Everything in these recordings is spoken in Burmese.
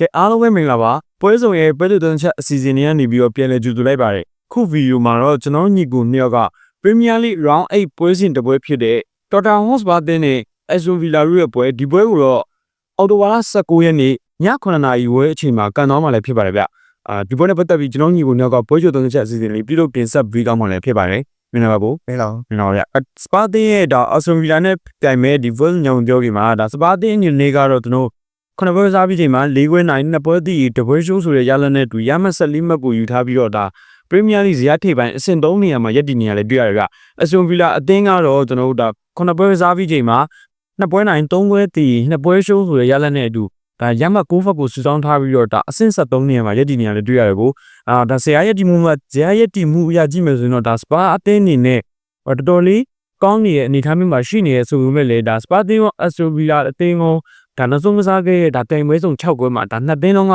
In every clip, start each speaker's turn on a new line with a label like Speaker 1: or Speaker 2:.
Speaker 1: ကဲအားလုံးပဲမင်္ဂလာပါပွဲစုံရဲ့ပွဲတူတန်းချက်အစီအစဉ်တွေကနေပြီးတော့ပြန်လည်ကြိုဆိုလိုက်ပါတယ်ခုဗီဒီယိုမှာတော့ကျွန်တော်တို့ညီကိုနှစ်ယောက်က Premier League Round 8ပွဲစဉ်တစ်ပွဲဖြစ်တဲ့ Tottenham Hotspur တင်းနဲ့ Aston Villa တို့ရဲ့ပွဲဒီပွဲကိုတော့အော်တိုဝါ19ရက်နေ့ည9:00နာရီဝဲအချိန်မှာကန်သွားမှလည်းဖြစ်ပါတယ်ဗျအာဒီပွဲနဲ့ပတ်သက်ပြီးကျွန်တော်ညီကိုနှစ်ယောက်ကပွဲကြိုတန်းချက်အစီအစဉ်လေးပြုလုပ်တင်ဆက်ပြီးကောင်းမှလည်းဖြစ်ပါတယ်မင်္ဂလာပါဘို့
Speaker 2: မင်းလား
Speaker 1: မင်္ဂလာပါဗျစပါတင်းရဲ့ဒါအဆွန်ဗီလာနဲ့တိုင်မဲ့ဒီဗယ်ညောင်ပြောပြီးမှာဒါစပါတင်းညနေကတော့ကျွန်တော် ခုနပွဲစားပြီးချိန်မှာ၄ခွဲနိုင်နှစ်ပွဲတည်တပွဲရှိုးဆိုတဲ့ရလနဲ့တူရမတ်ဆက်လီမတ်ကိုယူထားပြီးတော့ဒါပရီးမီးယားလိဇယားထိပ်ပိုင်းအဆင့်၃နေရာမှာရပ်တည်နေရလဲတွေ့ရတယ်ဗျအဆွန်ဗီလာအသင်းကတော့ကျွန်တော်တို့ဒါခုနပွဲစားပြီးချိန်မှာနှစ်ပွဲနိုင်၃ပွဲတည်နှစ်ပွဲရှိုးဆိုတဲ့ရလနဲ့အတူဒါရမတ်ကိုဖက်ကိုစုဆောင်းထားပြီးတော့ဒါအဆင့်73နေရာမှာရပ်တည်နေရလဲတွေ့ရတယ်ကိုအာဒါဆရာရဲ့ဒီမူမှာဇရာရဲ့ဒီမူအရာကြည့်မယ်ဆိုရင်တော့ဒါစပါအသင်းအနေနဲ့ဟိုတော်တော်လေးကောင်းနေတဲ့အနေအထားမျိုးမှာရှိနေရဆိုပေမဲ့လေဒါစပါတင်ရောအက်စတိုဗီလာအသင်းရော ဒါနောက်ဆုံးကစားခဲ့တဲ့ဒါတိုင်ပွဲစုံ6ပွဲမှာဒါနှစ်သင်းလုံးက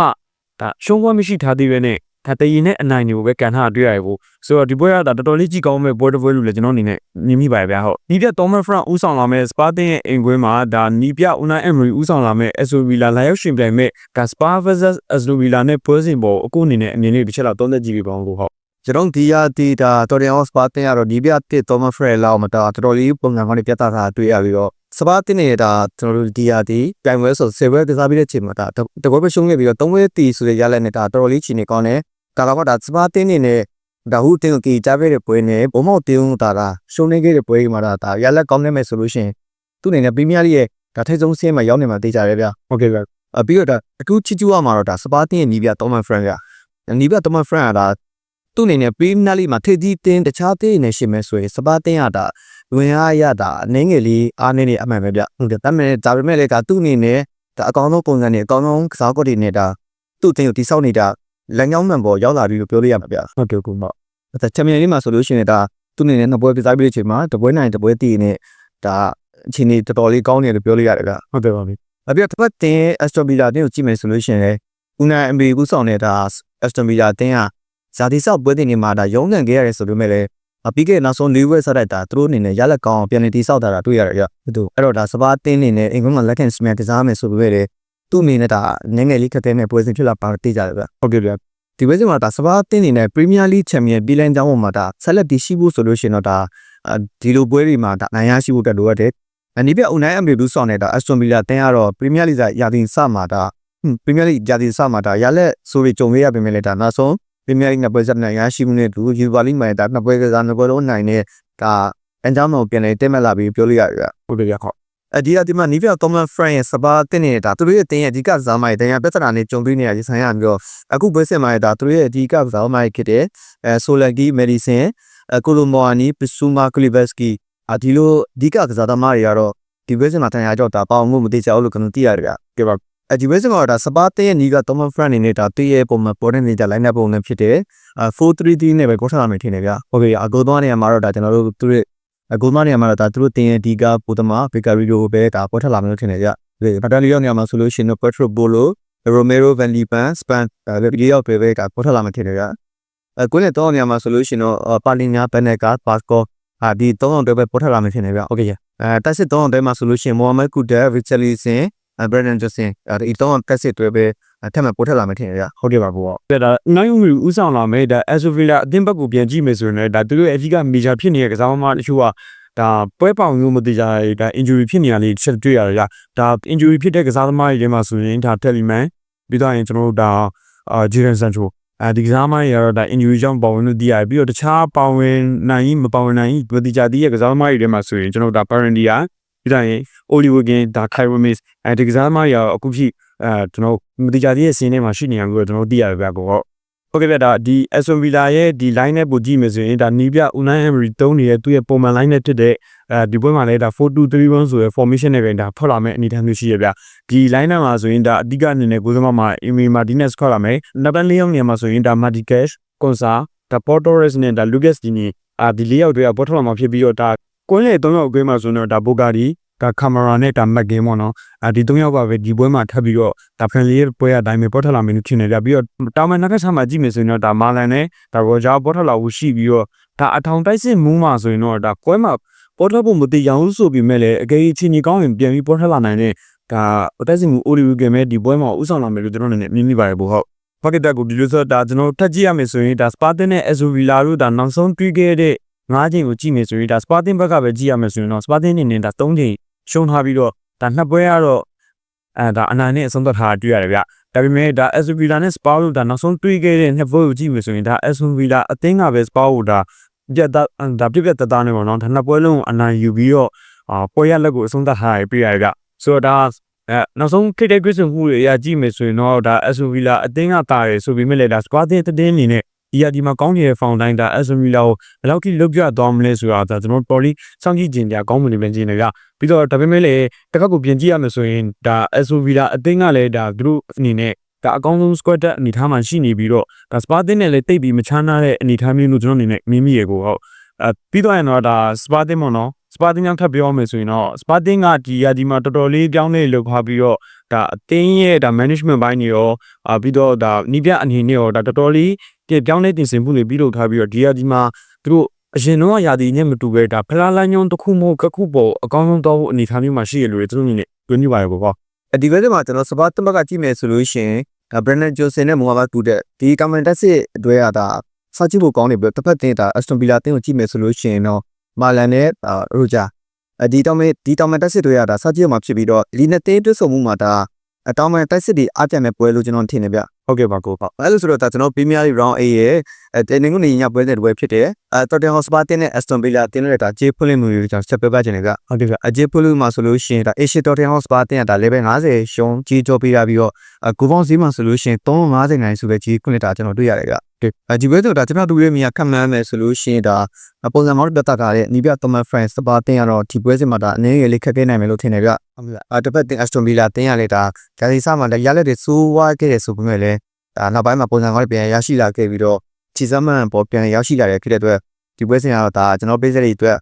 Speaker 1: ဒါရှုံးပွဲမရှိထားသေးပဲနဲ့ဒါတည်ရင်နဲ့အနိုင်တွေကိုပဲကန်ထားတွေ့ရတယ်ကိုဆိုတော့ဒီပွဲကဒါတော်တော်လေးကြည့်ကောင်းမဲ့ပွဲတစ်ပွဲလို့လည်းကျွန်တော်အနေနဲ့မြင်မိပါတယ်ဗျာဟုတ်ဒီပြတ်သောမတ်ဖရန့်ဦးဆောင်လာမဲ့စပါတင်ရဲ့အိမ်ကွင်းမှာဒါနီးပြဦးနိုင်အမရီဦးဆောင်လာမဲ့အက်စတိုဗီလာလာရောက်ရှင်ပြိုင်မဲ့ဒါစပါ vs အက်စတိုဗီလာနဲ့ပွဲစဉ်ပေါ်အခုအနေနဲ့အနေနဲ့တစ်ချက်လောက်သုံးသက်ကြည့်ပြီးပါအောင်ကိုဟုတ်
Speaker 2: ကျွန်တော်ဒီယာတီတာတော်ရန်ဟော့စပါတင်ရတော့ဒီပြတစ်သောမဖရက်လောက်မတာတော်တော်လေးပုံစံကောင်းတွေပြသတာတွေ့ရပြီးတော့ စပါတင်နေတာကျွန်တော်တို့ဒီယာတီပြိုင်ပွဲဆိုဆေဘဲကစားပြီးတဲ့ချိန်မှာဒါတကွဲပဲရှုံးခဲ့ပြီးတော့သုံးဝဲတီဆိုတဲ့ရလက်နဲ့ဒါတော်တော်လေးချီနေကောင်းတယ်ဒါတော့ဒါစပါတင်နေနဲ့ဒါဟုတင်ကိုကြည်ကြခဲ့တဲ့ပွဲနဲ့ဘုံမောက်တင်းတာဒါရှုံးနေခဲ့တဲ့ပွဲမှာဒါဒါရလက်ကောင်းနေမယ်ဆိုလို့ရှိရင်သူ့အနေနဲ့ပရီးမီးယားလိရဲ့ဒါထိတ်ဆုံးဆင်းမှာရောက်နေမှာတေးကြရဲဗျ
Speaker 1: ဟုတ်ကဲ့ဗျာ
Speaker 2: အပြီးတော့ဒါအခုချီကျူရမှာတော့ဒါစပါတင်ရဲ့နီးပြသောမဖရန်ဗျနီးပြသောမဖရန်ကဒါသူ့အနေနဲ့ပရီးမီးယားလိမှာထိပ်သီးတင်းတခြားတင်းနေရှိမယ်ဆိုရင်စပါတင်ရတာ ဝင်အားရတာအနေငယ်လေးအားနေနေအမှန်ပဲဗျဟုတ်တယ်ဒါပေမဲ့ဒါပေမဲ့လည်းကသူ့အနေနဲ့ဒါအကောင်းဆုံးပုံစံနဲ့အကောင်းဆုံးကစားကွက်တွေနဲ့ဒါသူ့အတင်းကိုတိဆောက်နေတာလက်ညောင်းမှန်ပေါ်ရောက်လာပြီလို့ပြောလို့ရမှာဗျ
Speaker 1: ဟုတ်ကဲ့ကိုမ
Speaker 2: ဒါချန်ပီယံလိမှာဆိုလို့ရှိရင်ဒါသူ့အနေနဲ့နှစ်ပွဲကစားပြီးတဲ့အချိန်မှာတပွဲနိုင်တပွဲတည်နေဒါအချိန်ကြီးတော်တော်လေးကောင်းတယ်လို့ပြောလို့ရတယ်ဗျ
Speaker 1: ဟုတ်တယ်ပါပြီ။
Speaker 2: အပြတ်တစ်ဖက်တင်အက်စတိုဗီလာတင်းကိုကြည့်မယ်ဆိုလို့ရှိရင်လည်းဦးနိုင်အမေကူဆောင်နေတာအက်စတိုဗီလာတင်းကဇာတိဆောက်ပွဲတင်နေမှာဒါရုံးကန်ခဲ့ရတယ်ဆိုပေမဲ့လည်း အပြီးကနောက်ဆုံးလေးဝဲဆက်လိုက်တာသူတို့အနေနဲ့ရလက်ကောင်းအောင်ပြန်လည်တည်ဆောက်တာတွေ့ရတယ်ရ။သူအဲ့တော့ဒါစပါးတင်းနေနဲ့အင်္ဂလိပ်မှာလက်ခံစမြန်ကစားမယ်ဆိုပေမဲ့လည်းသူ့အနေနဲ့ဒါငငယ်လေးခက်တဲ့နဲ့ပွဲစဉ်ဖြစ်လာပါတေးကြတယ်ဗျ
Speaker 1: ဟုတ်ကဲ့ဗျာ။
Speaker 2: ဒီပွဲစဉ်မှာဒါစပါးတင်းနေနဲ့ပရီးမီးယားလိချန်ပီယံပြည်လန်းကျောင်းပေါ်မှာဒါဆက်လက်တည်ရှိဖို့ဆိုလို့ရှိရင်တော့ဒါဒီလိုပွဲတွေမှာဒါနိုင်ရရှိဖို့တက်လိုရတယ်။အနိပြအုံနိုင်အမေလူဆောင်နေတာအက်စတွန်ဗီလာတင်းကတော့ပရီးမီးယားလိစာရာသီစမှာဒါပရီးမီးယားလိရာသီစမှာဒါရလက်ဆိုပြီးကြုံရရပေမဲ့လည်းဒါနောက်ဆုံး ပရီးမီးယားလိနှစ်ပွဲဆက်နိုင်ရရှိမှုနဲ့တူယူဗာလိမှာဒါနှစ်ပွဲကစားနှစ်ပွဲလုံးနိုင်တဲ့ဒါအန်ဂျောင်းတော်ပြန်လဲတက်မဲ့လာပြီးပြောလို့ရတယ်ဗျ။
Speaker 1: ဟုတ်ကဲ့ဗျာဟုတ်
Speaker 2: အဒီအဒီမှာနီးပြသောမတ်ဖရန်ရဲ့စပါတင်နေတာသူတို့ရဲ့တင်းရဲ့အဓိကဇာမိုင်တရားပြဿနာနဲ့ကြုံတွေ့နေရဒီဆိုင်ရပြီးတော့အခုဘွဲစစ်မိုင်ဒါသူတို့ရဲ့အဓိကဇာမိုင်ဖြစ်တဲ့အဲဆိုလက်ကီမက်ဒီဆင်အကိုလိုမိုအာနီပစူမာကလီဘက်စကီအဒီလိုအဓိကကစားသမားတွေကတော့ဒီဘွဲစစ်မှာတန်ရာကြောက်တာပေါအောင်မှုမသိကြဘူးလို့ကျွန်တော်သိရတယ်ဗျ
Speaker 1: ကဲပါ
Speaker 2: အဲဒီဘွဲစစ်မှာဒါစပါတင်ရဲ့နီးကသောမတ်ဖရန်နေနေတာသူ့ရဲ့ပုံမှန်ပေါ်တဲ့နေကြ line up ပုံနဲ့ဖြစ်တဲ့အဲ433နဲ့ပဲကိုထလာမယ်ထင်တယ်ဗျဟုတ်ကဲ့အကိုသွားနေရမှာတော့ဒါကျွန်တော်တို့သူတို့အကူမနေရာမှာတော့ဒါသူတို့တင်ရဲ့ဒီကပိုတမဘေကာရီလိုပဲဒါပေါ်ထလာမယ်လို့ထင်တယ်ကြ။ဒီဘတ်တလီယောနေရာမှာဆိုလို့ရှိရင်တော့ Petro Bolo, Romero Van Lipan, Span ဒီရောက်ပဲပဲဒါပေါ်ထလာမယ်ထင်တယ်ကြ။အကွင်းနဲ့တော့နေရာမှာဆိုလို့ရှိရင်တော့ပါလင်ညာဘန်နကာပါစကောဟာဒီ၃အောင်တွေပဲပေါ်ထလာမယ်ထင်တယ်ကြ။
Speaker 1: ဟုတ်ကဲ့ဗျာ
Speaker 2: အဲတက်စစ်၃အောင်တွေမှာဆိုလို့ရှိရင်မိုဟာမက်ကူဒါရစ်ချလီဆင် ဘရန်ဒန်ဂျက်ဆင်အဲဒီ၃အောင်တက်စစ်တွေပဲထပ်မပေါ်ထလာမယ်ထင်တယ်ကြ။
Speaker 1: ဟုတ်ကဲ့ပါဘောပြဒါနိုင်ယူမီဥဆောင်လာမယ်ဒါအက်ဆိုဗီလာအသင်းဘက်ကိုပြန်ကြည့်မယ်ဆိုရင်လည်းဒါသူတို့ရဲ့အဓိကမေဂျာဖြစ်နေတဲ့ကစားသမားတချို့ကဒါပွဲပေါင်မျိုးမတိကြရဒါ injury ဖြစ်နေရလေးချက်တွေ့ရတယ်ကြာဒါ injury ဖြစ်တဲ့ကစားသမားတွေထဲမှာဆိုရင်ဒါ Teleman ပြီးတော့ရင်ကျွန်တော်တို့ဒါအာ Jadon Sancho အဲဒီကစားသမားတွေကတော့ဒါ injury ကြောင့်ပါဝင်လို့တည်ရတယ်ပြီးတော့တခြားပါဝင်နိုင်မပါဝင်နိုင်မတိကြသေးတဲ့ကစားသမားတွေထဲမှာဆိုရင်ကျွန်တော်တို့ဒါ Parendia ပြီးတော့ရင် Oliver Gin ဒါ Kyron Mills အဲဒီကစားသမားတွေကတော့အခုဖြစ်အဲကျွန်တော်မတိကြသေးတဲ့စီးနေမှာရှိနေရမျိုးကျွန်တော်သိရတယ်ဗျာကိုဟုတ်ဟုတ်ကဲ့ဗျဒါဒီ Aston Villa ရဲ့ဒီ line နဲ့ပိုကြည့်မယ်ဆိုရင်ဒါနီးပြ Unai Emery တုံးနေတဲ့သူ့ရဲ့ပုံမှန် line နဲ့ဖြစ်တဲ့အဲဒီပွဲမှာလည်းဒါ4231ဆိုရယ် formation နဲ့ပဲဒါထွက်လာမယ့်အနေအထားမျိုးရှိရဗျဒီ line နဲ့မှာဆိုရင်ဒါအဓိကအနေနဲ့ကိုယ်သမားမှာ Emi Martinez ခေါ်လာမယ်နောက်ပိုင်းလေးယောက်နေရာမှာဆိုရင်ဒါ Martinez Consa ဒါ Portores နဲ့ဒါ Lucas Digne အာဒီလေးယောက်တွေကပေါ်ထွက်လာမှာဖြစ်ပြီးတော့ဒါ ကွင်းလေ၃ယောက်အတွင်းမှာဆိုတော့ဒါ Bogari ဒါ camera နဲ့ဒါ Mac game ပေါ့နော်အဲဒီ၃ယောက်ပါပဲဒီပွဲမှာထပ်ပြီးတော့ဒါဖန်လေးပွဲအတိုင်းပဲပေါ်ထွက်လာမယ်လို့ထင်နေကြပြီးတော့တာမန်နက်ကစားမှာကြည့်မယ်ဆိုရင်တော့ဒါမာလန်နဲ့ဒါရောဂျာပေါ်ထွက်လာဖို့ရှိပြီးတော့ဒါအထောင်တိုက်စစ်မူးမှာဆိုရင်တော့ဒါကွဲမှာပေါ်ထွက်ဖို့မတိရအောင်ဆိုပြီးမဲ့လည်းအကေးချင်းကြီးကောင်းရင်ပြန်ပြီးပေါ်ထွက်လာနိုင်တဲ့ဒါဒါအသက်စီမှု ODU ကမဲ့ဒီပွဲမှာဥဆောင်လာမယ်လို့ကျွန်တော်အနေနဲ့မြင်မိပါတယ်ဘို့ဟုတ်ဘာကတက်ကိုဒီလိုဆိုဒါကျွန်တော်ထပ်ကြည့်ရမယ်ဆိုရင်ဒါ Spartan နဲ့ SOV လာလို့ဒါနောက်ဆုံးတွေ့ခဲ့တဲ့ ၅ချိန်ကိုကြည့်မယ်ဆိုရင်ဒါ Spartan ဘက်ကပဲကြည့်ရမယ်ဆိုရင်တော့ Spartan အနေနဲ့ဒါ၃ချိန်ရှုံးထားပြီးတော့ဒါနှစ်ပွဲကတော့အဲဒါအနိုင်နဲ့အဆုံးသတ်ထားတာတွေ့ရတယ်ဗျဒါပေမဲ့ဒါ SOV လာနဲ့ Spa လို့ဒါနောက်ဆုံးတွေ့ခဲ့တဲ့နှစ်ပွဲကိုကြည့်မယ်ဆိုရင်ဒါ SOV လာအသင်းကပဲ Spa ကိုဒါပြတ်သားဒါပြတ်ပြတ်သားသားနေပေါ့နော်ဒါနှစ်ပွဲလုံးကိုအနိုင်ယူပြီးတော့အာပွဲရလက်ကိုအဆုံးသတ်ထားရပြရတယ်ဗျဆိုတော့ဒါအဲနောက်ဆုံးခိတဲ့ကွစ်စမှုတွေအရာကြည့်မယ်ဆိုရင်တော့ဒါ SOV လာအသင်းကတာရယ်ဆိုပြီးမြဲလေဒါ squad တဲ့တဲ့အနေနဲ့ ဒီရဒီမှာကောင်းနေတဲ့ found line ဒါ SOV လာကိုဘယ်လောက်ထိလုတ်ပြသွားမလဲဆိုတာဒါကျွန်တော်တော်လေးစောင့်ကြည့်ကြင်ကြကောင်းမွန်နေပြန်ကြည့်နေကြပြီးတော့ဒါပေမဲ့လည်းတစ်ခါကိုပြင်ကြည့်ရမယ်ဆိုရင်ဒါ SOV လာအသင်းကလည်းဒါသူတို့အနေနဲ့ဒါအကောင်းဆုံး squad တက်အနေထားမှာရှိနေပြီးတော့ဒါ spa တင်နဲ့လည်းတိတ်ပြီးမချမ်းသာတဲ့အနေထားမျိုးလို့ကျွန်တော်အနေနဲ့မြင်မိရကိုဟုတ်အဲပြီးတော့ရင်တော့ဒါ spa တင်ပေါ့နော်စပါတင်ကြောင့်ထပ်ပြောမယ်ဆိုရင်တော့စပါတင်ကဒီရာဒီမှာတော်တော်လေးပြောင်းလဲလုပ်ထားပြီးတော့ဒါအသင်းရဲ့ဒါ management ဘိုင်းတွေရောအာပြီးတော့ဒါနီးပြအနေနဲ့ရောဒါတော်တော်လေး ပြောင်းလဲတင်ဆင်မှုတွေပြီးလုပ်ထားပြီးတော့ဒီရာဒီမှာသူတို့အရင်တော့ရာဒီနဲ့မတူပဲဒါဖလားလန်းညုံတစ်ခုမဟုတ်ကခုပေါ်အကောင်းဆုံးတော့အနေထားမျိုးမှာရှိရလို့သူတို့အနေနဲ့တွင်းနေပါရပေါ့ပေါ့
Speaker 2: ဒီဘက်မှာကျွန်တော်စပါတမကကြည့်မယ်ဆိုလို့ရှိရင်ဒါ Brandon Johnson နဲ့ Mohamed Kudus ဒီကမန်တက်စစ်အတွဲရတာစကြည့်ဖို့ကောင်းနေပြီတစ်ဖက်တင်ဒါ Aston Villa တင်းကိုကြည့်မယ်ဆိုလို့ရှိရင်တော့မာလန်နဲ့ရိုဂျာဒီတောင်မဲ့ဒီတောင်မဲ့တက်စစ်တွေရတာစကြည့်မှာဖြစ်ပြီးတော့ဒီနှစ်တင်းတွဲဆုံမှုမှာဒါ အတောင်မဲ့တက်စစ်တွေအကြံမဲ့ပွဲလို့ကျွန်တော်ထင်နေဗျ
Speaker 1: ဟုတ်ကဲ့ပါကိုပေါ့
Speaker 2: အဲ့လိုဆိုတော့ဒါကျွန်တော် Premier League Round A ရဲ့အဲတင်းငုံနေညပွဲတဲ့ပွဲဖြစ်တယ်အဲ Tottenham Hotspur တင်းနဲ့ Aston Villa တင်းနဲ့ဒါဂျေးဖွင့်မှုတွေကျွန်တော်ဆက်ပြပြချင်တယ်ဗျ
Speaker 1: ဟုတ်ကဲ့ဗျ
Speaker 2: အဂျေးဖွင့်မှာဆိုလို့ရှိရင်ဒါ Asia Tottenham Hotspur တင်းကဒါ level 50ရှုံးကြီးကြောပေးရပြီးတော့အကိုပေါင်းဈေးမှာဆိုလို့ရှိရင်350နိုင်ဆိုပဲကြီးခွင့်လက်တာကျွန်တော်တွေ့ရတယ်ဗျ အဲဒီဘက်တော့ဒါကျွန်တော်တို့ရဲ့မိကခက်မှန်းမယ်ဆိုလို့ရှိရင်ဒါပုံစံမောက်ပြတ်တာကတဲ့နီးပြ Thomas France စပါတင်းကတော့ဒီပွဲစဉ်မှာဒါအနေငယ်လေးခက်ခဲနိုင်မယ်လို့ထင်တယ်ဗျဟုတ်ပြီအဲတစ်ဖက်တင် Aston Villa တင်းရလေဒါဒါဒီစမှာလည်းရလက်တွေစိုးဝါးခဲ့တယ်ဆိုပေမဲ့လည်းဒါနောက်ပိုင်းမှာပုံစံကောင်းပြန်ရရှိလာခဲ့ပြီးတော့ချီစမ်းမှန်ပေါ်ပြန်ရောက်ရှိလာတဲ့ဖြစ်တဲ့အတွက်ဒီပွဲစဉ်ကတော့ဒါကျွန်တော်ပေးစက်တွေအတွက်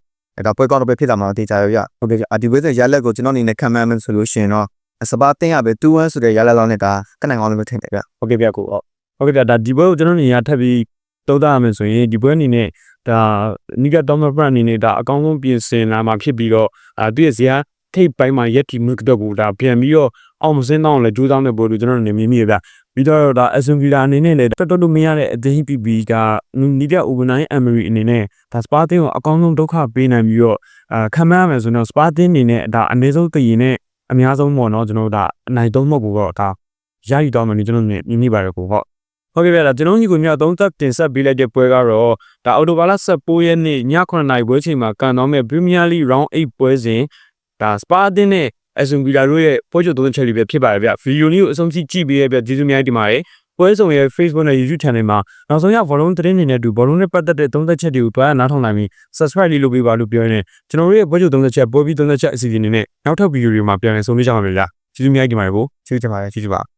Speaker 2: ဒါပွဲကောင်းတော့ပဲဖြစ်တာမှတေချာရရဟုတ်ကဲ့ဒီပွဲစဉ်ရလက်ကိုကျွန်တော်အနေနဲ့ခံမှန်းမယ်ဆိုလို့ရှိရင်တော့စပါတင်းရပဲ2-1ဆိုတဲ့ရလက်လောက်နဲ့ဒါကနိုင်ကောင်းလို့ထင်တယ်ဗျ
Speaker 1: ဟုတ်ကဲ့ဗျကိုဟုတ် ဟုတ်ကဲ့ဗျဒါဒီပွဲကိုကျွန်တော်နေရာထပ်ပြီးသုံးသပ်ရမယ်ဆိုရင်ဒီပွဲအနေနဲ့ဒါနီကဒေါမဘရန်အနေနဲ့ဒါအကောင်းဆုံးပြင်ဆင်လာမှာဖြစ်ပြီးတော့အာသူရဲ့ဇာတ်ထိပ်ပိုင်းမှာရက်တီမှုကတော့ကိုဒါပြန်ပြီးတော့အောင်မစင်းတော့လည်းကြိုးစားနေပေါ်လို့ကျွန်တော်နေမြင်မိရဗျပြီးတော့ဒါ Aston Villa အနေနဲ့လည်းတော်တော်လို့မရတဲ့အသင်း PP ကနီးတဲ့ Overnight Emery အနေနဲ့ဒါ Spa တင်းကိုအကောင်းဆုံးဒုက္ခပေးနိုင်ပြီးတော့အာခံမရမယ်ဆိုတော့ Spa တင်းအနေနဲ့ဒါအနည်းဆုံးတည်ရင်နဲ့အများဆုံးပေါ့နော်ကျွန်တော်တို့ဒါအနိုင်သုံးမဟုတ်ဘူးတော့ဒါရယူတော့မယ်လို့ကျွန်တော်မြင်မိပါတယ်ကိုဟုတ် ဟုတ်ကဲ့ဗျာဒါကျွန်တော်ညီကိုမြောက်သုံးသက်တင်ဆက်ပေးလိုက်တဲ့ပွဲကတော့ဒါအော်တိုဘာလ16ရက်နေ့ည9:00နာရီပွဲချိန်မှာကန်တော့မဲ့ Premier League Round 8ပွဲစဉ်ဒါ Spa အသင်းနဲ့ Aston Villa တို့ရဲ့ပွဲချုပ်သုံးချက်လေးပဲဖြစ်ပါတယ်ဗျဗီဒီယိုလေးကိုအဆုံးထိကြည့်ပေးရပြကျေးဇူးများတင်ပါတယ်ပွဲဆောင်ရဲ့ Facebook နဲ့ YouTube Channel မှာနောက်ဆုံးရ volume သတင်းတွေနဲ့အတူ volume နဲ့ပတ်သက်တဲ့သုံးသက်ချက်တွေကိုတွားနားထောင်နိုင်ပြီး subscribe လေးလုပ်ပေးပါလို့ပြောရင်းနဲ့ကျွန်တော်တို့ရဲ့ပွဲချုပ်သုံးသက်ချက်ပွဲပြီးသုံးသက်ချက်အစီအစဉ်တွေနဲ့နောက်ထပ်ဗီဒီယိုတွေမှာပြန်လည်ဆုံတွေ့ကြပါမယ်ဗျာကျေးဇူးများတင်ပါတယ်ကို
Speaker 2: ကျေးဇူးတင်ပါတယ်
Speaker 1: ကျေးဇူးပါ